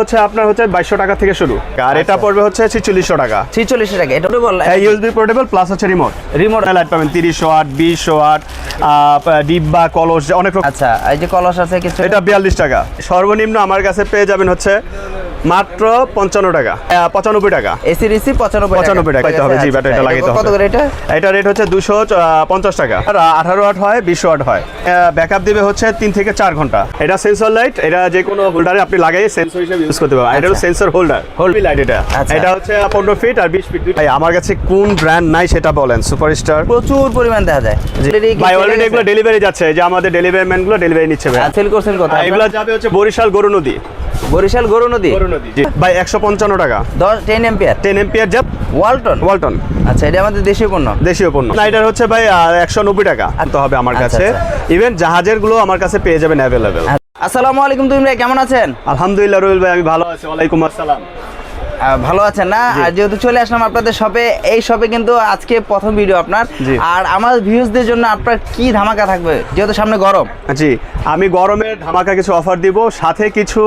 হচ্ছে আপনার হচ্ছে বাইশশো টাকা থেকে শুরু। আর এটা আচ্ছা। পড়বে হচ্ছে ছিচল্লিশশো টাকা। ছিচল্লিশ টাকা এটা বল ইউএসবি পোর্টেবল প্লাস হচ্ছে রিমোট রিমোট লাইট পাবেন তিরিশশো আট বিশশো আট ডিব্বা কলস অনেক আচ্ছা এই যে কলস আছে কিছু এটা বিয়াল্লিশ টাকা। সর্বনিম্ন আমার কাছে পেয়ে যাবেন হচ্ছে মাত্র পঞ্চান্ন টাকা। পঁচানব্বই টাকা। এসি রিসি পঁচানব্বই পঁচানব্বই টাকা হবে। জি ব্যাটারিটা লাগাইতে কত হবে। করে এটা? এটা রেট হচ্ছে দুশো পঞ্চাশ টাকা। আর আঠারো ওয়াট হয় বিশ ওয়াট হয়। ব্যাকআপ দিবে হচ্ছে তিন থেকে চার ঘণ্টা। এটা সেন্সর লাইট এটা যে কোনো হোল্ডারে আপনি লাগাই সেন্সর হিসেবে ইউজ করতে পারবেন এটা আচ্ছা। সেন্সর হোল্ডার হোল্ড লাইট এটা। আচ্ছা। এটা হচ্ছে পনেরো ফিট আর বিশ ফিট ভাই আমার কাছে কোন ব্র্যান্ড নাই সেটা বলেন সুপারস্টার প্রচুর পরিমাণ দেখা যায়। ভাই অলরেডি এগুলো ডেলিভারি যাচ্ছে। যে আমাদের ডেলিভারি ম্যানগুলো ডেলিভারি নিচ্ছে ভাই। সেল করছেন কত এগুলো যাবে হচ্ছে বরিশাল গরু নদী বরিশাল গরু নদী? গরু নদী জি। ভাই একশো পঞ্চান্ন টাকা। দশ টেন এম্পিয়ার টেন এম্পিয়ার জাপ ওয়ালটন? ওয়ালটন। আচ্ছা এটা আমাদের দেশীয় পণ্য? দেশীয় পণ্য। নাইটার হচ্ছে ভাই একশো নব্বই টাকা তো হবে আমার আচ্ছা, কাছে। আচ্ছা। ইভেন জাহাজেরগুলো আমার কাছে পেয়ে যাবেন অ্যাভেলেবেল আসসালামু আলাইকুম তুমি ভাই কেমন আছেন? আলহামদুলিল্লাহ রবিল ভাই আমি ভালো আছি। ওয়ালাইকুম আসসালাম। ভালো আছেন না? আর যেহেতু চলে আসলাম আপনাদের শপে এই শপে কিন্তু আজকে প্রথম ভিডিও আপনার। আর আমার ভিউজদের জন্য আপনার কি ধামাকা থাকবে? যেহেতু সামনে গরম। জি আমি গরমের ধামাকা কিছু অফার দিব সাথে কিছু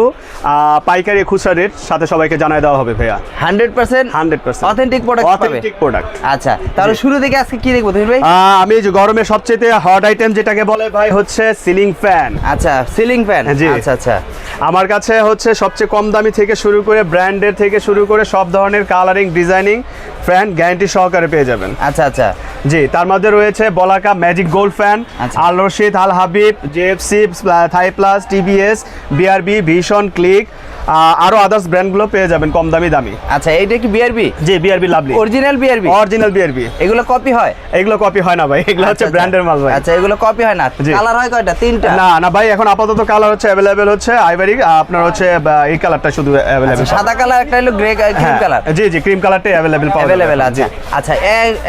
পাইকারি খুচরা রেট সাথে সবাইকে জানাই দেওয়া হবে ভাইয়া। Hundred percent hundred percent authentic product authentic product আচ্ছা তাহলে শুরু থেকে আজকে কি দেখব তুমি ভাই? আমি যে গরমের সবচেয়ে হট আইটেম যেটাকে বলে ভাই হচ্ছে সিলিং ফ্যান আচ্ছা সিলিং ফ্যান জি। আচ্ছা আচ্ছা। আমার কাছে হচ্ছে সবচেয়ে কম দামি থেকে শুরু করে ব্র্যান্ডের থেকে শুরু করে সব ধরনের কালারিং ডিজাইনিং ফ্যান গ্যারান্টি সহকারে পেয়ে যাবেন আচ্ছা আচ্ছা জি তার মধ্যে রয়েছে Balaka magic gold fan. Al Rashid Al Habib JFC Thai plus TBS BRB ভীষণ ক্লিক আরও আদার্স ব্র্যান্ডগুলো পেয়ে যাবেন কম দামি দামি। আচ্ছা এইটা কি বিআরবি জি BRB lovely original BRB original BRB এগুলো কপি হয়? এগুলো কপি হয় না ভাই এগুলো হচ্ছে আচ্ছা, ব্র্যান্ডের মাল ভাই। আচ্ছা এগুলো কপি হয় না। কালার হয় কয়টা? তিনটা? না না ভাই এখন আপাতত কালার হচ্ছে অ্যাভেলেবেল হচ্ছে আইভারি আপনার হচ্ছে এই কালারটা শুধু অ্যাভেলেবেল আচ্ছা, সাদা কালার একটা হলো গ্রে ক্রিম কালার জি জি ক্রিম কালারটাই অ্যাভেলেবেল পাওয়া যাবে। অ্যাভেলেবেল আছে। আচ্ছা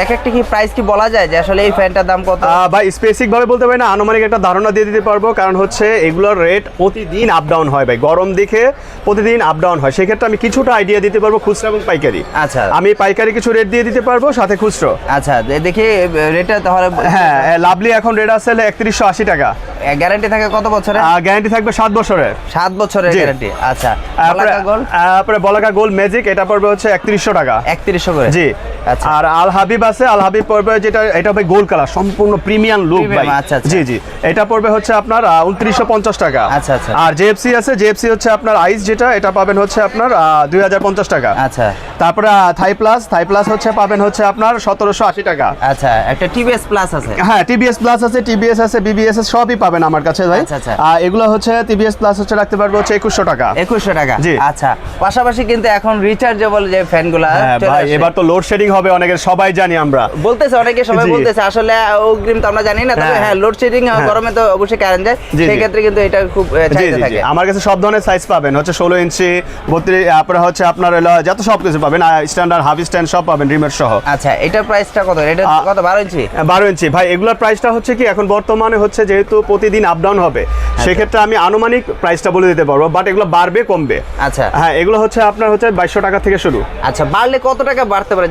এক একটা কি প্রাইস কি বলা যায় যে আসলে এই ফ্যানটার দাম কত? ভাই স্পেসিফিক ভাবে বলতে পারি না আনুমানিক একটা ধারণা দিয়ে দিতে পারব কারণ হচ্ছে এগুলোর রেট প্রতিদিন আপ ডাউন হয় ভাই। গরম দেখে প্রতিদিন আপ ডাউন হয়। সেক্ষেত্রে আমি কিছুটা আইডিয়া দিতে পারব খুচরা এবং পাইকারি। আচ্ছা। আমি পাইকারি কিছু রেট দিয়ে দিতে পারব সাথে খুচরো। আচ্ছা দেখি রেটটা তাহলে হ্যাঁ লাভলি এখন রেট আছে একত্রিশশো আশি টাকা। গ্যারান্টি থাকে কত বছরের গ্যারান্টি থাকবে সাত বছরের। সাত বছরের গ্যারান্টি আচ্ছা। তারপরে বলাকা গোল্ড ম্যাজিক এটা পড়বে হচ্ছে একত্রিশশো টাকা। একত্রিশশো করে? জি। আচ্ছা। আর আল হাবিব আছে আল হাবিব পড়বে যেটা এটা হবে গোল্ড কালার সম্পূর্ণ প্রিমিয়াম লুক ভাই। আচ্ছা, আচ্ছা। জি জি। এটা পড়বে হচ্ছে আপনার উনত্রিশশো পঞ্চাশ টাকা। আচ্ছা, আচ্ছা। আর জেএফসি আছে জেএফসি হচ্ছে আপনার আইস যেটা এটা পাবেন হচ্ছে আপনার দুই হাজার পঞ্চাশ টাকা। আচ্ছা। তারপরে থাই প্লাস থাই প্লাস হচ্ছে পাবেন হচ্ছে আপনার সতেরোশো আশি টাকা। আচ্ছা একটা টিভিএস প্লাস আছে। হ্যাঁ টিবিএস প্লাস আছে টিবিএস আছে বিবিএস সবই পাবেন আমার কাছে ভাই। আচ্ছা, আচ্ছা। আর এগুলো হচ্ছে টিবিএস প্লাস হচ্ছে রাখতে পারব হচ্ছে একুশশো টাকা। একুশশো টাকা। জি। আচ্ছা পাশাপাশি কিন্তু এখন রিচার্জেবল যে ফ্যানগুলো হ্যাঁ ভাই এবার তো লোডশেডিং হবে অনেকের সবাই জানি আমরা। বলতেছে অনেকে সবাই বলতেছে আসলে অগ্রিম তো আমরা জানি না তবে হ্যাঁ। হ্যাঁ লোডশেডিং হ্যাঁ। গরমে তো অবশ্যই কারেন্ট যায়। জি, জি। সেই ক্ষেত্রে কিন্তু এটা খুব চাহিদা জি। থাকে। আমার কাছে সব ধরনের সাইজ পাবেন হচ্ছে ষোলো ইঞ্চি বত্রিশ তারপরে হচ্ছে আপনার হলো যত সব কিছু পাবেন স্ট্যান্ডার্ড হাফ স্ট্যান্ড সব পাবেন রিমের সহ। আচ্ছা এটার প্রাইসটা কত? এটা কত? বারো ইঞ্চি? বারো ইঞ্চি। ভাই এগুলোর প্রাইসটা হচ্ছে কি এখন বর্তমানে হচ্ছে যেহেতু প্রতিদিন আপ ডাউন হবে সেক্ষেত্রে আমি আনুমানিক প্রাইসটা বলে দিতে পারব বাট এগুলো বাড়বে কমবে। আচ্ছা। হ্যাঁ এগুলো হচ্ছে আপনার হচ্ছে বাইশশো টাকা থেকে শুরু। আচ্ছা বাড়লে কত টাকা বাড়তে পারে?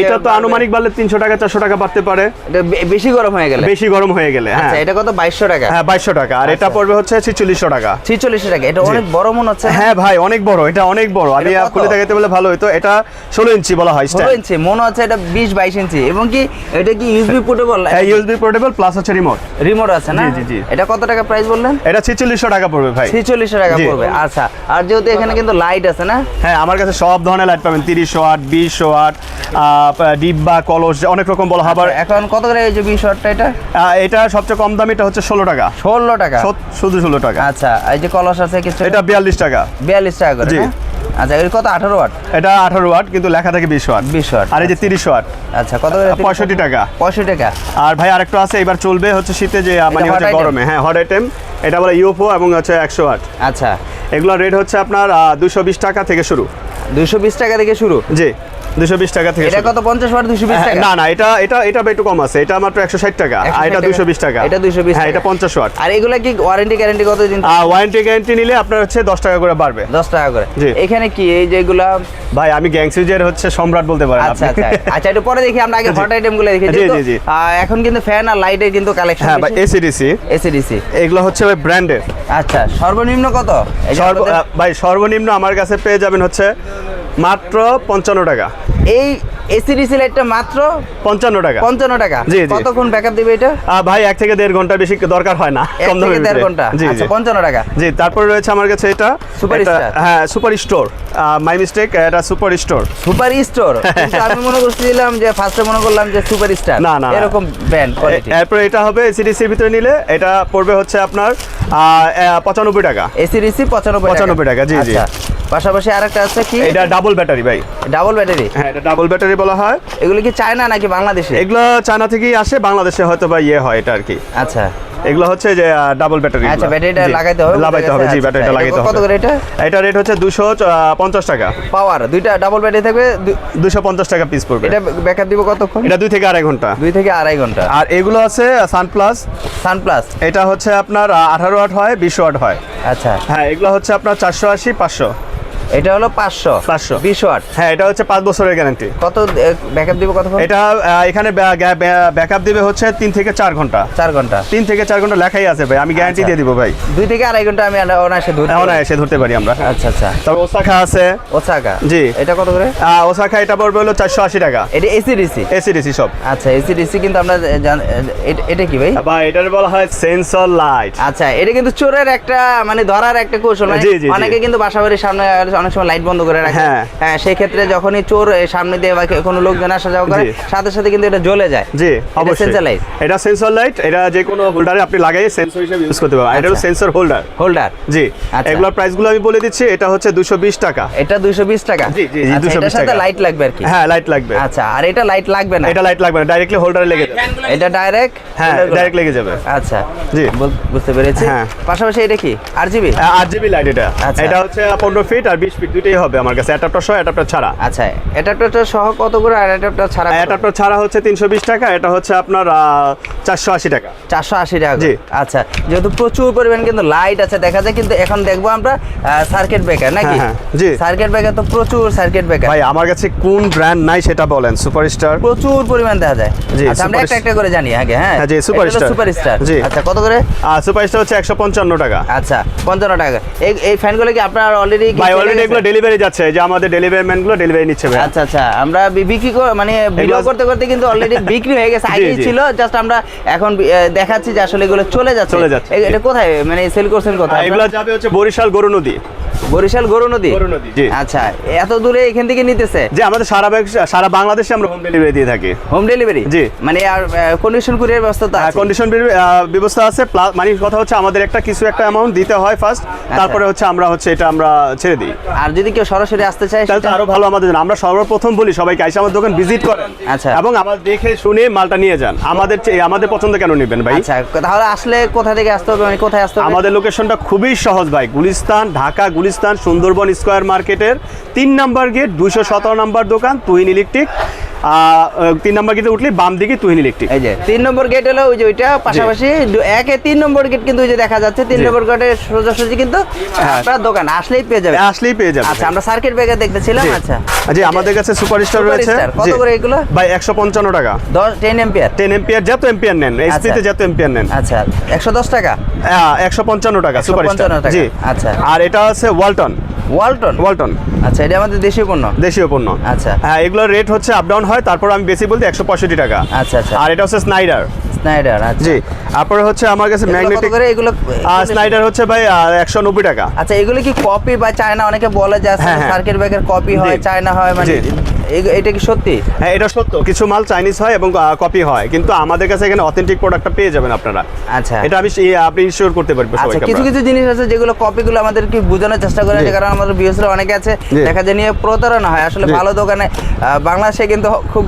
এটা তো আনুমানিক বাড়লে তিনশো টাকা চারশো টাকা বাড়তে পারে। এটা বেশি গরম হয়ে গেলে? বেশি গরম হয়ে গেলে হ্যাঁ। আচ্ছা এটা কত? বাইশশো টাকা? হ্যাঁ বাইশশো টাকা। আর এটা আচ্ছা। পড়বে হচ্ছে ছিচল্লিশশো টাকা। ছিচল্লিশ টাকা। এটা অনেক বড় মনে হচ্ছে না? হ্যাঁ ভাই অনেক বড় এটা অনেক বড়। আমি খুলে দেখাতে বলে ভালো হতো এটা ষোলো ইঞ্চি বলা হয় ষোলো। ইঞ্চি মনে হচ্ছে এটা বিশ বাইশ ইঞ্চি। এবং কি এটা কি ইউএসবি পোর্টেবল হ্যাঁ ইউএসবি পোর্টেবল প্লাস হচ্ছে রিমোট রিমোট আছে না? জি, জি। এটা কত টাকা প্রাইস বললেন? এটা ছিচল্লিশশো টাকা পড়বে ভাই। ছিচল্লিশ টাকা পড়বে আচ্ছা। আর যেহেতু এখানে কিন্তু লাইট আছে না? হ্যাঁ আমার কাছে সব ধরনের লাইট পাবেন। তিরিশশো আট বিশশো আট ডিব্বা কলস অনেক রকম বলা হবে এখন কত করে এই যে বিশ ওয়াটটা এটা? এটা সবচেয়ে কম দামিটা হচ্ছে ষোলো টাকা। ষোলো টাকা? শুধু ষোলো টাকা। আচ্ছা এই যে কলস আছে কিছু? এটা বিয়াল্লিশ টাকা। বিয়াল্লিশ টাকা করে আচ্ছা এর কত? আঠারো ওয়াট? এটা আঠারো ওয়াট কিন্তু লেখা থাকে বিশ ওয়াট। বিশ ওয়াট আর এই যে তিরিশ ওয়াট আচ্ছা কত পঁয়ষট্টি টাকা। পঁয়ষট্টি টাকা। আর ভাই আরেকটা আছে এবার চলবে হচ্ছে শীতে যে মানে হচ্ছে গরমে। হ্যাঁ হট আইটেম এটা বলে ইউএফও এবং হচ্ছে একশো ওয়াট। আচ্ছা। এগুলোর রেট হচ্ছে আপনার দুশো বিশ টাকা থেকে শুরু। দুইশো বিশ টাকা থেকে শুরু? জি। দুশো বিশ টাকা থেকে এটা কত? পঞ্চাশ ওয়াট দুশো বিশ হ্যাঁ, টাকা? না না এটা এটা এটা একটু কম আছে। এটা মাত্র একশো ষাট টাকা। আর এটা টাকা। দুশো বিশ টাকা। এটা 220 হ্যাঁ এটা পঞ্চাশ ওয়াট। আর এগুলা কি ওয়ারেন্টি গ্যারান্টি কত দিন ওয়ারেন্টি গ্যারান্টি নিলে আপনার হচ্ছে দশ টাকা করে বাড়বে। দশ টাকা করে? জি। এখানে কি এই যেগুলা ভাই আমি গ্যাং হচ্ছে সম্রাট বলতে পারেন আচ্ছা আপনি। আচ্ছা। আচ্ছা একটু পরে দেখি আমরা আগে। হট আইটেমগুলো দেখি। জি, জি, জি। এখন কিন্তু ফ্যান আর লাইটের কিন্তু কালেকশন হ্যাঁ ভাই এসিডিসি এসিডিসি এগুলো হচ্ছে ভাই ব্র্যান্ডের আচ্ছা সর্বনিম্ন কত? ভাই সর্বনিম্ন আমার কাছে পেয়ে যাবেন হচ্ছে মাত্র পঞ্চান্ন টাকা। এই এসিডিসি লাইটটা মাত্র পঞ্চান্ন টাকা। পঞ্চান্ন টাকা। জি, জি। কতক্ষণ ব্যাকআপ দিবে এটা? ভাই এক থেকে দেড় ঘণ্টা বেশি দরকার হয় না কম থেকে দেড় ঘণ্টা। জি আচ্ছা জি। পঞ্চান্ন টাকা। জি তারপরে রয়েছে আমার কাছে এটা। Super Star। হ্যাঁ সুপার স্টোর মাই মিস্টেক এটা সুপার স্টোর সুপার স্টোর আমি মনে করছিলাম যে ফার্স্টে মনে করলাম যে সুপার স্টার না, না। এরকম ব্র্যান্ড কোয়ালিটি এরপরে এটা হবে এসিডিসির ভিতরে নিলে এটা পড়বে হচ্ছে আপনার পঁচানব্বই টাকা। এসি রিসি পঁচানব্বই 95 টাকা, জি, জি। আচ্ছা। পাশাপাশি আরেকটা আছে কি? এটা ডাবল ব্যাটারি ভাই। ডাবল ব্যাটারি হ্যাঁ এটা ডাবল ব্যাটারি বলা হয়। এগুলো কি চায়না নাকি বাংলাদেশে? এগুলো চায়না থেকেই আসে বাংলাদেশে হয়তো বা ইয়ে হয় এটা আর কি। আচ্ছা। এগুলো হচ্ছে যে ডাবল ব্যাটারি আচ্ছা ব্যাটারিটা লাগাইতে হবে লাগাইতে হবে জি ব্যাটারিটা আচ্ছা। হবে কত করে এটা এটা রেট হচ্ছে দুশো পঞ্চাশ টাকা। পাওয়ার দুইটা ডাবল ব্যাটারি থাকবে দু- দুশো পঞ্চাশ টাকা পিস পড়বে। এটা ব্যাকআপ দিব কতক্ষণ? এটা দুই থেকে আড়াই ঘণ্টা। দুই থেকে আড়াই ঘণ্টা। আর এগুলো আছে সানপ্লাস সানপ্লাস এটা হচ্ছে আপনার আঠারো ওয়াট হয় বিশ ওয়াট হয়। আচ্ছা। হ্যাঁ এগুলো হচ্ছে আপনার চারশো আশি পাঁচশো। এটা হলো পাঁচশো। 500 বিশ ওয়াট। হ্যাঁ এটা হচ্ছে পাঁচ বছরের গ্যারান্টি কত ব্যাকআপ দিব কতক্ষণ? এটা এখানে ব্যাকআপ দিবে হচ্ছে তিন থেকে চার ঘণ্টা। চার ঘণ্টা। তিন থেকে চার ঘণ্টা লেখাই আছে ভাই আমি গ্যারান্টি আচ্ছা। দিয়ে দিব ভাই। দুই থেকে আড়াই ঘণ্টা আমি অনায়াসে ধরতে পারি। এসে ধরতে পারি আমরা। আচ্ছা আচ্ছা। তারপর ওসাখা আছে। ওসাকা জি। এটা কত করে? ওসাখা এটা পড়বে হলো চারশো আশি টাকা। এটা এসিডিসি এসিডিসি সব। আচ্ছা এসিডিসি কিন্তু আমরা এটা- কি ভাই? বা এটার বলা হয় সেন্সর লাইট আচ্ছা এটা কিন্তু চোরের একটা মানে ধরার একটা কৌশল। মানে। অনেকে কিন্তু বাসা বাড়ির সামনে অনেক সময় লাইট বন্ধ করে রাখে। হ্যাঁ। হ্যাঁ সেই ক্ষেত্রে যখনই চোর সামনে দিয়ে বা কোনো লোকজন আসা যাওয়া করে সাথে সাথে কিন্তু এটা জ্বলে যায়। জি অবশ্যই। sensor light? এটা সেন্সর লাইট এটা যে কোনো হোল্ডারে আপনি লাগাই সেন্সর হিসেবে ইউজ করতে পারবেন। এটা হলো। সেন্সর হোল্ডার হোল্ডার জি। আচ্ছা। এগুলোর প্রাইসগুলো আমি বলে দিচ্ছি এটা হচ্ছে দুশো বিশ টাকা। এটা দুইশো বিশ টাকা? জি, জি, জি, আচ্ছা, 220 এটার সাথে টাকা। লাইট লাগবে আর কি? হ্যাঁ লাইট লাগবে। আচ্ছা আর এটা লাইট লাগবে না? এটা লাইট লাগবে না ডাইরেক্টলি হোল্ডারে লেগে যাবে। এটা ডাইরেক্ট হ্যাঁ ডাইরেক্ট লেগে যাবে। আচ্ছা জি। বুঝতে পেরেছি। হ্যাঁ। পাশাপাশি এটা কি? আর জিবি আট জিবি লাইট এটা। আচ্ছা। এটা হচ্ছে পনেরো ফিট আর বিশ ফিট দুইটাই হবে আমার কাছে অ্যাডাপ্টার সহ অ্যাডাপ্টার ছাড়া। আচ্ছা অ্যাডাপ্টারটা সহ কত করে আর অ্যাডাপ্টার ছাড়া অ্যাডাপ্টার ছাড়া হচ্ছে তিনশো বিশ টাকা এটা হচ্ছে আপনার চারশো আশি টাকা। চারশো আশি টাকা জি। আচ্ছা যেহেতু প্রচুর পরিমাণ কিন্তু লাইট আছে দেখা যায় কিন্তু এখন দেখব আমরা সার্কিট ব্রেকার নাকি? হ্যাঁ, হ্যাঁ, জি। সার্কিট ব্রেকার তো প্রচুর সার্কিট ব্রেকার ভাই আমার কাছে কোন ব্র্যান্ড নাই সেটা বলেন সুপারস্টার প্রচুর পরিমাণ দেখা যায়। জি, আচ্ছা আমরা একটা একটা করে জানি আগে হ্যাঁ। হ্যাঁ, জি, Super Star। সুপার স্টার জি। আচ্ছা কত করে? সুপারস্টার হচ্ছে একশো পঞ্চান্ন টাকা। আচ্ছা পঞ্চান্ন টাকা। এই এই ফ্যানগুলো কি আপনার অলরেডি ভাই অলরেডি এগুলো ডেলিভারি যাচ্ছে যে আমাদের ডেলিভারি ম্যানগুলো ডেলিভারি নিচ্ছে ভাই আচ্ছা আচ্ছা আমরা বিক্রি কর- মানে ভিডিও করতে করতে কিন্তু অলরেডি বিক্রি হয়ে গেছে আগেই ছিল জাস্ট আমরা এখন দেখাচ্ছি যে আসলে এগুলো চলে যাচ্ছে। চলে যাচ্ছে, এটা কোথায়? মানে সেল করছেন কোথায়? এগুলো যাবে হচ্ছে বরিশাল গরু নদী। বরিশাল গরু নদী? গরু নদী, আচ্ছা এত দূরে এখান থেকে নিতেছে? যে আমাদের সারা সারা বাংলাদেশে আমরা হোম ডেলিভারি দিয়ে থাকি। হোম ডেলিভারি জি। মানে আর কন্ডিশন কুরিয়ার ব্যবস্থা তো আছে? কন্ডিশন ব্যবস্থা আছে প্লাস মানে কথা হচ্ছে আমাদের একটা কিছু একটা অ্যামাউন্ট দিতে হয় ফার্স্ট আচ্ছা। তারপরে হচ্ছে আমরা হচ্ছে এটা আমরা ছেড়ে দিই। আর যদি কেউ সরাসরি আসতে চায় তাহলে আরও ভালো আমাদের জন্য। আমরা সর্বপ্রথম বলি সবাইকে এসে আমাদের দোকান ভিজিট করেন। আচ্ছা। এবং আমার দেখে শুনে মালটা নিয়ে যান। আমাদের আমাদের পছন্দ কেন নেবেন ভাই? আচ্ছা তাহলে আসলে কোথা থেকে আসতে হবে? মানে কোথায় আসতে হবে? আমাদের লোকেশনটা খুবই সহজ ভাই। গুলিস্তান ঢাকা গুলিস্তান সুন্দরবন স্কোয়ার মার্কেটের তিন নাম্বার গেট দুইশো সতেরো নাম্বার দোকান তুহিন ইলেকট্রিক। তিন নাম্বার গেটে উঠলে বাম দিকে তুহিন ইলেকট্রিক। এই যে। তিন নম্বর গেট হলো ওই যে ওইটা পাশাপাশি একে তিন নম্বর গেট কিন্তু ওই যে দেখা যাচ্ছে তিন নম্বর গেটে সোজাসুজি কিন্তু হ্যাঁ। আপনার দোকান আসলেই পেয়ে যাবে। আসলেই পেয়ে যাবে। আচ্ছা আমরা সার্কিট ব্রেকার দেখতেছিলাম আচ্ছা। জি আমাদের কাছে সুপারস্টার রয়েছে। কত করে এগুলো? ভাই একশো পঞ্চান্ন টাকা। দশ টেন এম্পিয়ার টেন এম্পিয়ার যত এম্পিয়ার নেন এসপিতে যত এম্পিয়ার নেন। আচ্ছা একশো দশ টাকা? একশো পঞ্চান্ন টাকা সুপারস্টার 155 জি। আচ্ছা। আর এটা আছে ওয়ালটন ওয়ালটন? ওয়ালটন। আচ্ছা এটা আমাদের দেশীয় পণ্য? দেশীয় পণ্য। আচ্ছা। হ্যাঁ এগুলোর রেট হচ্ছে আপ ডাউন হয় তারপর আমি বেশি বলতে একশো পঁয়ষট্টি টাকা। আচ্ছা আচ্ছা। আর এটা হচ্ছে স্নাইডার স্নাইডার আচ্ছা। জি। তারপরে হচ্ছে আমার কাছে ম্যাগনেটিক করে? এগুলো স্নাইডার হচ্ছে ভাই একশো নব্বই টাকা। আচ্ছা এগুলো কি কপি বা চায়না অনেকে বলে যে। সার্কিট ব্রেকার কপি হয় চায়না হয় মানে এটা কি সত্যি? হ্যাঁ এটা সত্য। কিছু মাল চাইনিজ হয় এবং কপি হয়। কিন্তু আমাদের কাছে এখানে অথেন্টিক প্রোডাক্টটা পেয়ে যাবেন আপনারা। আচ্ছা। এটা আমি আপনি ইনশিওর করতে পারবেন আচ্ছা কিছু কিছু জিনিস আছে যেগুলো কপিগুলো আমাদের কি বোঝানোর চেষ্টা করে। কারণ আমাদের বিএসরা অনেকে আছে দেখা যায় নিয়ে প্রতারণা হয়। আসলে ভালো দোকানে বাংলাদেশে কিন্তু খুব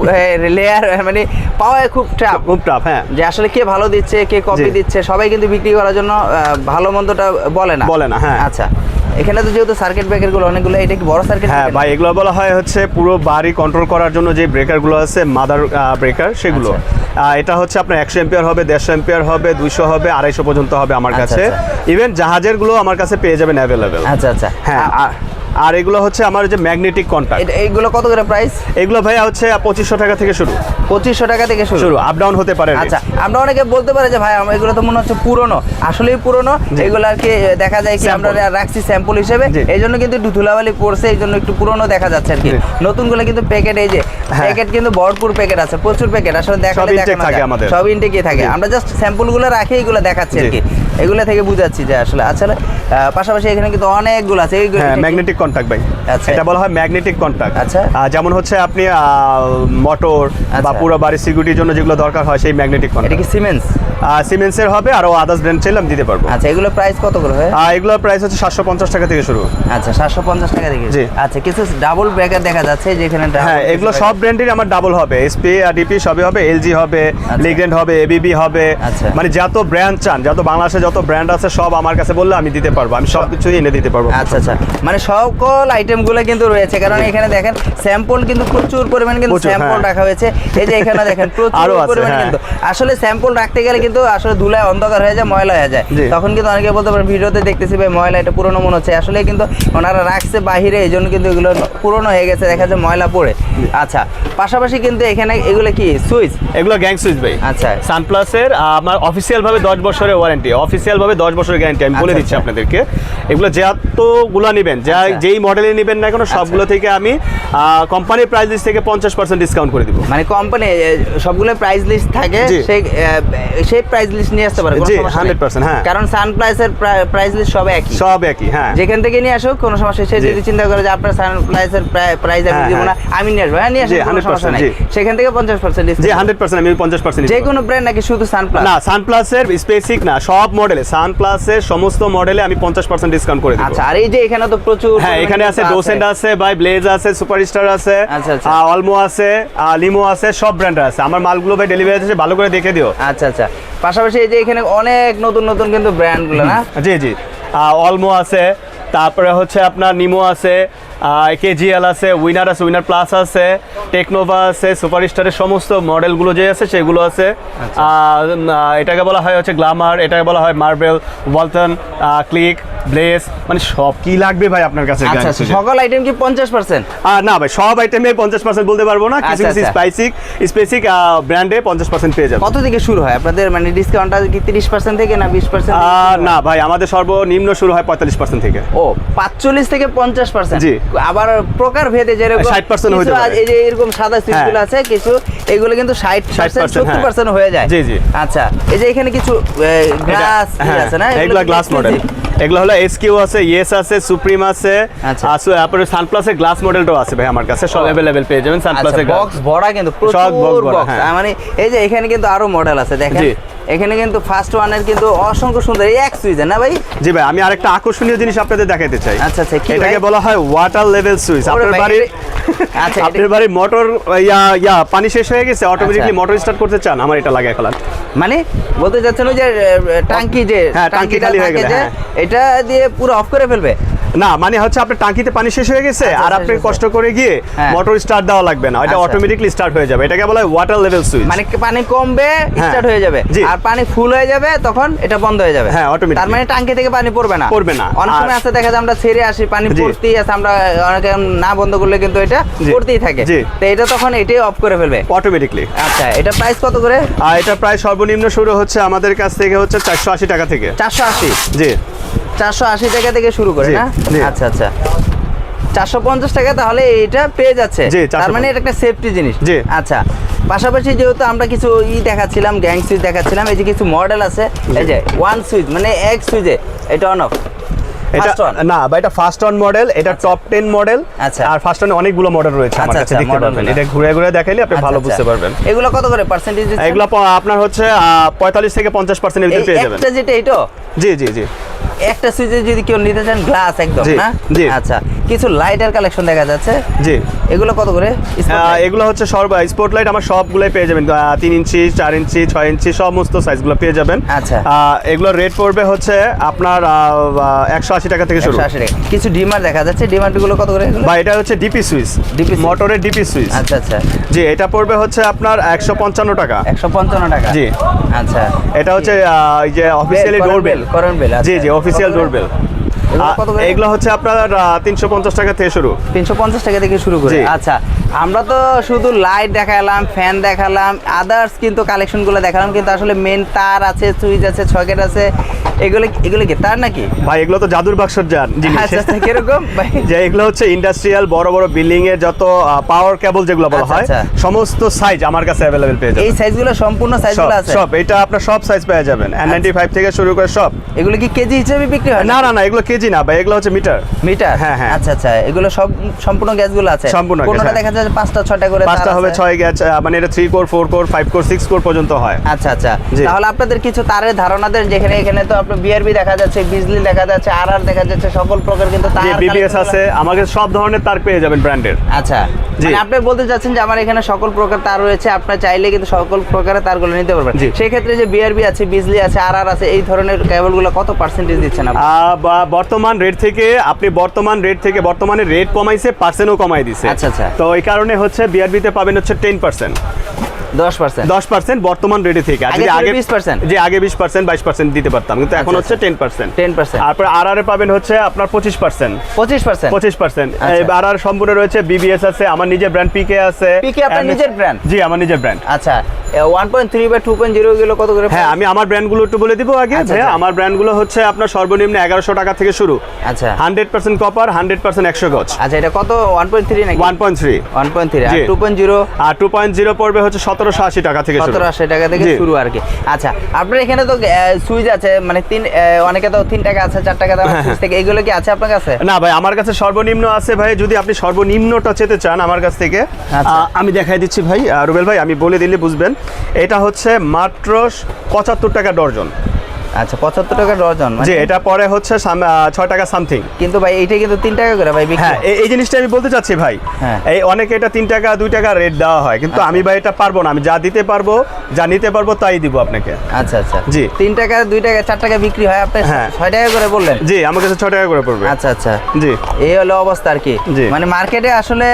লেয়ার মানে পাওয়া খুব চাপ খুব টাফ হ্যাঁ। যে আসলে কে ভালো দিচ্ছে কে কপি দিচ্ছে সবাই কিন্তু বিক্রি করার জন্য ভালো মন্দটা বলে না। বলে না, হ্যাঁ। আচ্ছা এখানে তো যেহেতু সার্কিট ব্রেকারগুলো অনেকগুলো এটা কি বড় সার্কিট হ্যাঁ ভাই এগুলো বলা হয় হচ্ছে পুরো বাড়ি কন্ট্রোল করার জন্য যে ব্রেকারগুলো আছে মাদার ব্রেকার সেগুলো আচ্ছা। এটা হচ্ছে আপনার একশো এম্পিয়ার হবে দেড়শো এম্পিয়ার হবে দুইশো হবে আড়াইশো পর্যন্ত হবে আমার আচ্ছা, কাছে আচ্ছা। ইভেন জাহাজেরগুলো আমার কাছে পেয়ে যাবেন অ্যাভেলেবেল আচ্ছা আচ্ছা হ্যাঁ আর এগুলো হচ্ছে আমার যে ম্যাগনেটিক কন্ট্যাক্ট এটা- এইগুলো কত করে প্রাইস এগুলো ভাইয়া হচ্ছে পঁচিশশো টাকা থেকে শুরু। পঁচিশশো টাকা থেকে শুরু? শুরু আপ ডাউন হতে পারে আচ্ছা আমরা অনেকে বলতে পারে যে ভাই আমার এগুলো তো মনে হচ্ছে পুরনো। আসলেই পুরনো। এগুলো আর কি দেখা যায় কি আমরা। রাখছি স্যাম্পল হিসেবে। এই জন্য কিন্তু একটু ধুলাবালি পড়ছে এই জন্য একটু পুরনো দেখা যাচ্ছে আর কি। নতুনগুলো কিন্তু প্যাকেট এই যে। প্যাকেট কিন্তু ভরপুর প্যাকেট আছে প্রচুর প্যাকেট আসলে দেখালে দেখানো যায়। আমাদের। সব ইনটেকই থাকে। আমরা জাস্ট স্যাম্পলগুলো রাখি এগুলো দেখাচ্ছি আর কি। এগুলো থেকে বুঝাচ্ছি যে আসলে আসলে পাশাপাশি এখানে কিন্তু অনেকগুলো আছে ম্যাগনেটিক কন্ট্যাক্ট ভাই। আচ্ছা। এটা বলা হয় ম্যাগনেটিক কন্ট্যাক্ট আচ্ছা। যেমন হচ্ছে আপনি মোটর বা আচ্ছা। পুরো বাড়ির সিকিউরিটির জন্য যেগুলো দরকার হয় সেই ম্যাগনেটিক এটা কন্ট্যাক্ট কি সিমেন্স সিমেন্সের হবে আর আদার্স ব্র্যান্ড চাইলে আমি দিতে পারব। আচ্ছা এগুলো প্রাইস কত করে হয় এগুলোর প্রাইস হচ্ছে সাতশো পঞ্চাশ টাকা থেকে শুরু। আচ্ছা সাতশো পঞ্চাশ টাকা থেকে। জি। আচ্ছা কিছু ডাবল ব্রেকার দেখা যাচ্ছে যেখানে হ্যাঁ এগুলো সব ব্র্যান্ডের আমার ডাবল হবে। এসপি আর ডিপি সবই হবে এলজি হবে লিগ্রেন্ড হবে এবিবি হবে। আচ্ছা। মানে যত ব্র্যান্ড চান যত বাংলাদেশে যত ব্র্যান্ড আছে সব আমার কাছে বললে আমি দিতে পারব। আমি সব কিছুই এনে দিতে পারব। আচ্ছা আচ্ছা। মানে সকল আইটেমগুলো কিন্তু রয়েছে কারণ এখানে দেখেন স্যাম্পল কিন্তু প্রচুর পরিমাণ কিন্তু স্যাম্পল। রাখা হয়েছে। এই যে এখানে দেখেন প্রচুর পরিমাণ হ্যাঁ। কিন্তু আসলে স্যাম্পল রাখতে গেলে কিন্তু আসলে ধুলায় অন্ধকার হয়ে যায় ময়লা হয়ে যায়। তখন কিন্তু অনেকে বলতে পারে ভিডিওতে দেখতেছি ভাই ময়লা এটা পুরনো মনে হচ্ছে। আসলে কিন্তু ওনারা রাখছে বাহিরে এই জন্য কিন্তু এগুলো পুরনো হয়ে গেছে দেখা যায় ময়লা পড়ে। আচ্ছা পাশাপাশি কিন্তু এখানে এগুলো কি? সুইচ এগুলো গ্যাং সুইচ ভাই। আচ্ছা। সানপ্লাসের আমার অফিসিয়াল ভাবে দশ বছরের ওয়ারেন্টি অফিসিয়াল ভাবে দশ বছরের গ্যারান্টি আমি বলে আচ্ছা, দিচ্ছি আচ্ছা। আপনাদেরকে। এগুলো যতগুলো নেবেন যা আচ্ছা। যেই মডেলে নেবেন না কেন সবগুলো থেকে আমি কোম্পানির প্রাইস লিস্ট থেকে পঞ্চাশ পার্সেন্ট ডিসকাউন্ট করে দিব। মানে কোম্পানি সবগুলো প্রাইস লিস্ট থাকে সেই সেই প্রাইস লিস্ট নিয়ে আসতে পারে কোনো জি, নেই। 100% হ্যাঁ। কারণ সানপ্লাইসের প্রাইস লিস্ট সব একই। সব একই হ্যাঁ। যেখান থেকে নিয়ে আসুক কোনো সমস্যা। সে যদি চিন্তা করে যে আপনার সানপ্লাইসের প্রাইস আমি হ্যাঁ, দিব না হ্যাঁ। আমি নিয়ে আসব। হ্যাঁ নিয়ে আসব কোনো 100% সমস্যা নেই। সেখান থেকে পঞ্চাশ পার্সেন্ট জি হান্ড্রেড পার্সেন্ট আমি পঞ্চাশ পার্সেন্ট যে কোনো ব্র্যান্ড নাকি শুধু সানপ্লাস না সানপ্লাসের স্পেসিক না সব মডেলে সানপ্লাসের সমস্ত মডেলে আমি পঞ্চাশ পার্সেন্ট ডিসকাউন্ট করে আচ্ছা আর এই যে এখানে তো প্রচুর হ্যাঁ এখানে আছে ডোসেন্ট আছে। বাই ব্লেজ আছে সুপারস্টার আছে আচ্ছা, আচ্ছা। অলমো আছে লিমো আছে সব ব্র্যান্ড আছে। আমার মালগুলো ভাই ডেলিভারি আছে ভালো করে দেখে দিও। আচ্ছা আচ্ছা। পাশাপাশি এই যে এখানে অনেক নতুন নতুন কিন্তু ব্র্যান্ডগুলো না? জি জি। অলমো আছে তারপরে হচ্ছে আপনার নিমো আছে কেজিএল আছে উইনার আছে উইনার প্লাস আছে টেকনোভা আছে সুপারস্টারের সমস্ত মডেলগুলো যে আছে সেগুলো আছে আচ্ছা। এটাকে বলা হয় হচ্ছে গ্লামার এটাকে বলা হয় মার্বেল ওয়ালটন ক্লিক ব্লেস মানে সব কি লাগবে ভাই আপনার কাছে আচ্ছা সকল আইটেম কি পঞ্চাশ পার্সেন্ট আহ, না ভাই সব আইটেমে পঞ্চাশ পার্সেন্ট বলতে পারব না কিছু আচ্ছা, কিছু। স্পাইসিক স্পেসিক ব্র্যান্ডে পঞ্চাশ পার্সেন্ট পেয়ে যাবে কত থেকে শুরু হয়? আপনাদের মানে ডিসকাউন্টটা কি তিরিশ পার্সেন্ট থেকে না বিশ পার্সেন্ট আহ, না ভাই আমাদের সর্বনিম্ন শুরু হয় পঁয়তাল্লিশ পার্সেন্ট থেকে। ও পাঁচচল্লিশ থেকে পঞ্চাশ পার্সেন্ট জি। আবার প্রকার ভেদে যেরকম 60% হতে কিছু পারে। আজ- এই যে এরকম সাদা সিটগুলো আছে কিছু এগুলো কিন্তু ষাট পার্সেন্ট 60% সত্তর হ্যাঁ। পার্সেন্ট হয়ে যায়। জি, জি। আচ্ছা এই যে এখানে কিছু গ্লাস হ্যাঁ, আছে না? এগুলো গ্লাস মডেল এগুলো হলো এসকিউ আছে ইয়েস আছে সুপ্রিম আছে আচ্ছা। আর তারপরে সানপ্লাসের গ্লাস মডেলটাও আছে ভাই আমার কাছে সব। অ্যাভেলেবেল পেয়ে যাবেন আচ্ছা সানপ্লাসের বক্স ভরা কিন্তু প্রচুর বক্স হ্যাঁ। মানে এই যে এখানে কিন্তু আরও মডেল আছে দেখেন। এখানে কিন্তু ফার্স্ট ওয়ানের কিন্তু অসংখ্য সুন্দর এই এক সুইজের না ভাই জি ভাই আমি আরেকটা আকর্ষণীয় জিনিস আপনাদের দেখাতে চাই আচ্ছা, আচ্ছা, এটাকে বলা হয় ওয়াটার লেভেল সুইচ আপনার বাড়ির আচ্ছা, আপনার বাড়ির মোটর ইয়া ইয়া পানি শেষ হয়ে গেছে অটোমেটিকলি আচ্ছা। মোটর স্টার্ট করতে চান আমার এটা লাগে এখন মানে বলতে চাচ্ছেন ওই যে আহ, টাঙ্কি যে হ্যাঁ, টাঙ্কি খালি হয়ে গেলে, হ্যাঁ। এটা দিয়ে পুরো অফ করে ফেলবে না মানে হচ্ছে আপনার টাঙ্কিতে পানি শেষ হয়ে গেছে আচ্ছা, আর আচ্ছা, আপনি আচ্ছা। কষ্ট করে গিয়ে হ্যাঁ। মোটর স্টার্ট দেওয়া লাগবে না এটা। অটোমেটিকলি স্টার্ট হয়ে যাবে এটাকে বলা হয় ওয়াটার লেভেল সুইচ মানে পানি কমবে হ্যাঁ। স্টার্ট হয়ে যাবে জি। আর পানি ফুল হয়ে যাবে তখন এটা বন্ধ হয়ে যাবে হ্যাঁ, automatically। তার মানে টাঙ্কি থেকে পানি পড়বে না পড়বে না। অনেক সময় আছে দেখা যায় আমরা ছেড়ে আসি পানি পড়তেই আছে আমরা অনেকে না বন্ধ করলে কিন্তু এটা পড়তেই থাকে জি। তো এটা তখন এটাই অফ করে ফেলবে অটোমেটিকলি আচ্ছা এটা প্রাইস কত করে আর এটা প্রায় সর্বনিম্ন শুরু হচ্ছে আমাদের কাছ থেকে হচ্ছে চারশো আশি টাকা থেকে চারশো আশি জি চারশো আশি টাকা থেকে শুরু করে না? আচ্ছা আচ্ছা। চারশো পঞ্চাশ টাকা তাহলে এটা পেয়ে যাচ্ছে। তার মানে এটা একটা সেফটি জিনিস। আচ্ছা পাশাপাশি যেহেতু আমরা কিছু ই দেখাচ্ছিলাম গ্যাং সুইচ দেখাচ্ছিলাম এই যে কিছু মডেল আছে এই যে ওয়ান সুইচ মানে এক সুইচে এটা অন অফ এটা না বা এটা ফার্স্ট অন মডেল এটা টপ টেন মডেল আচ্ছা। আর ফার্স্ট অন অনেকগুলো মডেল রয়েছে আমার আচ্ছা, কাছে আচ্ছা, দেখতে পারবেন এটা ঘুরে ঘুরে দেখাইলে আপনি ভালো আচ্ছা, বুঝতে আচ্ছা। পারবেন। এগুলো কত করে পার্সেন্টেজ এগুলো আপনার হচ্ছে পঁয়তাল্লিশ থেকে পঞ্চাশ পার্সেন্টের ভিতরে পেয়ে যাবেন। একটা যেটা এটা জি জি জি। একটা সুইচে যদি কেউ নিতে চান গ্লাস একদম না? আচ্ছা। কিছু লাইটের কালেকশন দেখা যাচ্ছে। জি। এগুলো কত করে? এগুলো হচ্ছে সর্ব স্পটলাইট আমার সবগুলোই পেয়ে যাবেন। তিন ইঞ্চি চার ইঞ্চি ছয় ইঞ্চি সমস্ত সাইজগুলো পেয়ে যাবেন। আচ্ছা। আহ, এগুলোর রেট পড়বে হচ্ছে আপনার একশো আশি টাকা থেকে শুরু। আশি টাকা। কিছু ডিমার দেখা যাচ্ছে। ডিমারগুলো কত করে এগুলো? বা এটা হচ্ছে ডিপি সুইচ switch? মোটরের ডিপি সুইচ আচ্ছা আচ্ছা। জি এটা পড়বে হচ্ছে আপনার একশো পঞ্চান্ন টাকা। একশো পঞ্চান্ন টাকা। জি। আচ্ছা। এটা হচ্ছে এই যে অফিসিয়ালি ডোরবেল bill, আচ্ছা। জি জি অফিসিয়াল করে? ডোরবেল এগুলো হচ্ছে আপনার তিনশো পঞ্চাশ টাকা থেকে শুরু। তিনশো পঞ্চাশ টাকা থেকে শুরু করে। আচ্ছা আমরা তো শুধু লাইট দেখালাম ফ্যান দেখালাম আদার্স কিন্তু কালেকশনগুলো দেখালাম কিন্তু আসলে মেন তার আছে সুইচ আছে সকেট আছে এগুলো এগুলো কি তার নাকি? ভাই এগুলো তো জাদুর বাক্সর যান আচ্ছা আচ্ছা কীরকম? ভাই যে এগুলো হচ্ছে ইন্ডাস্ট্রিয়াল বড় বড় বিল্ডিং এর যত পাওয়ার কেবল যেগুলো বলা আচ্ছা, হয়। সমস্ত সাইজ আমার কাছে অ্যাভেলেবেল পেয়ে যাবেন। এই সাইজগুলো সম্পূর্ণ সাইজগুলো আছে? সব এটা আপনার সব সাইজ পেয়ে যাবেন। এন নাইনটি ফাইভ থেকে শুরু করে সব। এগুলো কি কেজি হিসেবে বিক্রি হয় না না না এগুলো কেজি না ভাই এগুলো হচ্ছে মিটার মিটার হ্যাঁ, হ্যাঁ। আচ্ছা আচ্ছা এগুলো সব সম্পূর্ণ গ্যাসগুলো আছে। সম্পূর্ণ কোনটা হ্যাঁ। দেখা যাচ্ছে পাঁচটা ছটা করে পাঁচটা হবে ছয় মানে এটা three core four core five core six core পর্যন্ত হয়। আচ্ছা আচ্ছা। তাহলে আপনাদের কিছু তারের ধারণা দেন যেখানে এখানে তো আপনার বিআরবি দেখা যাচ্ছে বিজলি দেখা যাচ্ছে আর আর দেখা যাচ্ছে সকল প্রকার কিন্তু তার বিবিএস আছে। আমাকে সব ধরনের তার পেয়ে যাবেন ব্র্যান্ডের। আচ্ছা। মানে আপনি বলতে চাচ্ছেন যে আমার এখানে সকল প্রকার তার রয়েছে আপনার চাইলে কিন্তু সকল প্রকারের তারগুলো নিতে পারবেন। সেই ক্ষেত্রে যে বিআরবি আছে বিজলি আছে আর আর আছে এই ধরনের কেবলগুলো কত পার্সেন্টেজ দিচ্ছেন আপনি? বর্তমান রেট থেকে আপনি বর্তমান রেট থেকে বর্তমানে রেট কমাইছে পার্সেন্টও কমাই দিছে। আচ্ছা, আচ্ছা। তো এই কারণে হচ্ছে বিআরবিতে পাবেন হচ্ছে টেন পার্সেন্ট দশ পার্সেন্ট দশ পার্সেন্ট বর্তমান রেটে থেকে। আগে আগে 20% যে আগে বিশ পার্সেন্ট বাইশ পার্সেন্ট দিতে পারতাম। কিন্তু এখন আচ্ছা, হচ্ছে টেন পার্সেন্ট 10% তারপর আর আর পাবেন হচ্ছে আপনার পঁচিশ পার্সেন্ট পঁচিশ পার্সেন্ট পঁচিশ পার্সেন্ট। আর আর সম্পূর্ণ রয়েছে বিবিএস আছে আমার নিজের ব্র্যান্ড পিকে আছে। পিকে আপনার নিজের ব্র্যান্ড জি আমার নিজের ব্র্যান্ড আচ্ছা। ওয়ান পয়েন্ট থ্রি বা টু পয়েন্ট জিরো গুলো কত করে? হ্যাঁ আমি আমার ব্র্যান্ডগুলো একটু বলে দিব আগে। আচ্ছা, আচ্ছা। আমার ব্র্যান্ডগুলো হচ্ছে আপনার সর্বনিম্ন এগারোশো টাকা থেকে শুরু। আচ্ছা। Hundred percent copper hundred percent একশো গজ। আচ্ছা এটা কত? ওয়ান পয়েন্ট থ্রি নাকি? One point three one point three. Two point zero আর টু পয়েন্ট জিরো পড়বে হচ্ছে সতেরোশো আশি টাকা থেকে সতেরো আশি টাকা থেকে শুরু আর কি। আচ্ছা আপনার এখানে তো সুইচ আছে মানে তিন অনেকে তো তিন টাকা আছে চার টাকা দাম হ্যাঁ, সুইচ থেকে। এগুলো কি আছে আপনার কাছে? না ভাই আমার কাছে সর্বনিম্ন আছে ভাই যদি আপনি সর্বনিম্নটা চেতে চান আমার কাছ থেকে। আচ্ছা। আমি দেখাই দিচ্ছি ভাই। রুবেল ভাই আমি বলে দিলে বুঝবেন। এটা হচ্ছে মাত্র পঁচাত্তর টাকা ডর্জন। আচ্ছা পঁচাত্তর টাকা ডজন মানে যে এটা পরে হচ্ছে ছয় টাকা সামথিং। কিন্তু ভাই এইটা কিন্তু তিন টাকা করে ভাই হ্যাঁ এই- জিনিসটা আমি বলতে চাচ্ছি ভাই হ্যাঁ। এই অনেকে এটা তিন টাকা দুই টাকা রেট দেওয়া হয় কিন্তু আমি ভাই এটা পারব না আমি যা দিতে পারব যা নিতে পারব তাই দিব আপনাকে। আচ্ছা আচ্ছা। জি। তিন টাকা দুই টাকা চার টাকা বিক্রি হয় আপনি হ্যাঁ। ছয় টাকা করে বললেন? জি আমার কাছে ছয় টাকা করে পড়বে। আচ্ছা আচ্ছা। জি। এই হলো অবস্থা আর কি। জি। মানে মার্কেটে আসলে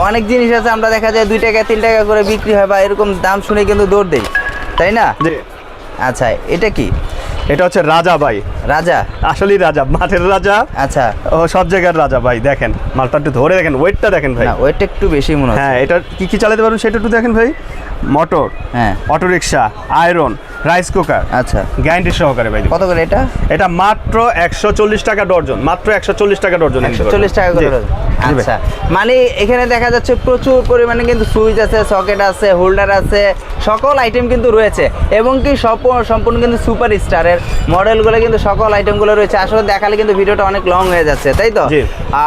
অনেক জিনিস আছে আমরা দেখা যায় দুই টাকা তিন টাকা করে বিক্রি হয় বা এরকম দাম শুনে কিন্তু দৌড় দেই তাই না? জি। আচ্ছা এটা কি? এটা হচ্ছে রাজা ভাই। রাজা? আসলেই রাজা মাঠের রাজা। আচ্ছা। ও সব জায়গার রাজা ভাই দেখেন। মালটা একটু ধরে দেখেন ওয়েটটা দেখেন ভাই। ওইটা একটু বেশি মনে হচ্ছে। হ্যাঁ এটা কি কি চালাতে পারবেন সেটা একটু দেখেন ভাই। মোটর হ্যাঁ। Auto rickshaw iron rice cooker আচ্ছা। গ্যারান্টি সহকারে ভাই। কত করে এটা? এটা মাত্র একশো চল্লিশ টাকা ডর্জন মাত্র একশো চল্লিশ টাকা ডর্জন। একশো চল্লিশ টাকা করে ডজন। আচ্ছা। মানে এখানে দেখা যাচ্ছে প্রচুর পরিমাণে কিন্তু সুইচ আছে সকেট আছে হোল্ডার আছে সকল আইটেম কিন্তু রয়েছে। এবং কি সম্পূর্ণ কিন্তু সুপার স্টারের মডেলগুলো কিন্তু সকল আইটেমগুলো রয়েছে। আসলে দেখালে কিন্তু ভিডিওটা অনেক লং হয়ে যাচ্ছে তাই তো?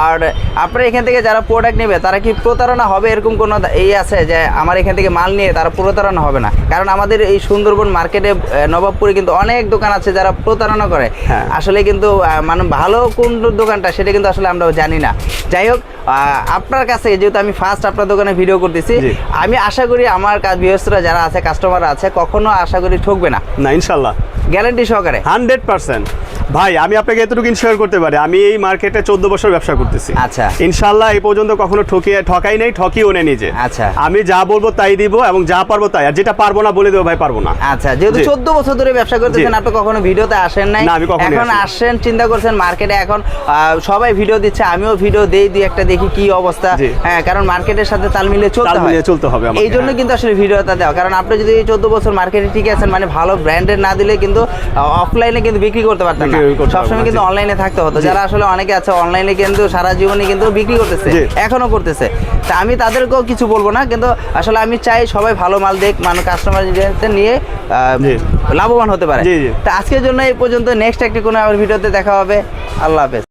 আর আপনার এখান থেকে যারা প্রোডাক্ট নেবে তারা কি প্রতারণা হবে এরকম কোনো এই আছে যে আমার এখান থেকে মাল নিয়ে তারা প্রতারণা হবে না? কারণ আমাদের এই সুন্দরবন মার্কেটে নবাবপুরে কিন্তু অনেক দোকান আছে যারা প্রতারণা করে। হ্যাঁ। আসলে কিন্তু মানে ভালো কোন দোকানটা সেটা কিন্তু আসলে আমরা জানি না। যাই হোক আপনার কাছে যেহেতু আমি ফার্স্ট আপনার দোকানে ভিডিও করতেছি। আমি আশা করি আমার বৃহস্পতিরা যারা আছে কাস্টমার আছে কখনো আশা করি ঠকবে না। না ইনশাল্লাহ। গ্যারান্টি সহকারে। হান্ড্রেড পার্সেন্ট ভাই আমি আপনাকে এতটুকু ইনশিওর করতে পারি। আমি এই মার্কেটে চোদ্দ বছর ব্যবসা করতেছি। আচ্ছা। ইনশাল্লাহ এই পর্যন্ত কখনো ঠকিয়ে ঠকাই নেই ঠকিও নেই নিজে। আচ্ছা। আমি যা বলব তাই দিব এবং যা পারব তাই। আর যেটা পারব না বলে দেবো ভাই পারব না। আচ্ছা যেহেতু চোদ্দ বছর ধরে ব্যবসা করতেছেন। আপনি কখনো ভিডিওতে আসেন নাই? না, আমি কখনোই এখন আসিনি। চিন্তা করছেন মার্কেটে এখন সবাই ভিডিও দিচ্ছে আমিও ভিডিও দেই দুই একটা দেখি কি অবস্থা। হ্যাঁ কারণ মার্কেটের সাথে তাল মিলিয়ে চলতে তাল হয়। চলতে হবে এই জন্য হ্যাঁ। কিন্তু আসলে ভিডিওটা দেওয়া। কারণ আপনি যদি চোদ্দ বছর মার্কেটে ঠিক আছেন মানে ভালো ব্র্যান্ডের না দিলে কিন্তু অফলাইনে কিন্তু বিক্রি করতে পারতেন না। সবসময় কিন্তু অনলাইনে থাকতে হতো। যারা আসলে অনেকে আছে অনলাইনে কিন্তু সারা জীবনে কিন্তু বিক্রি করতেছে এখনও করতেছে। তা আমি তাদেরকেও কিছু বলব না কিন্তু আসলে আমি চাই সবাই ভালো মাল দেখ মানে কাস্টমার নিয়ে আহ, লাভবান হতে পারে। তা আজকের জন্য এই পর্যন্ত। নেক্সট একটি কোনো আবার ভিডিওতে দেখা হবে। আল্লাহ হাফেজ।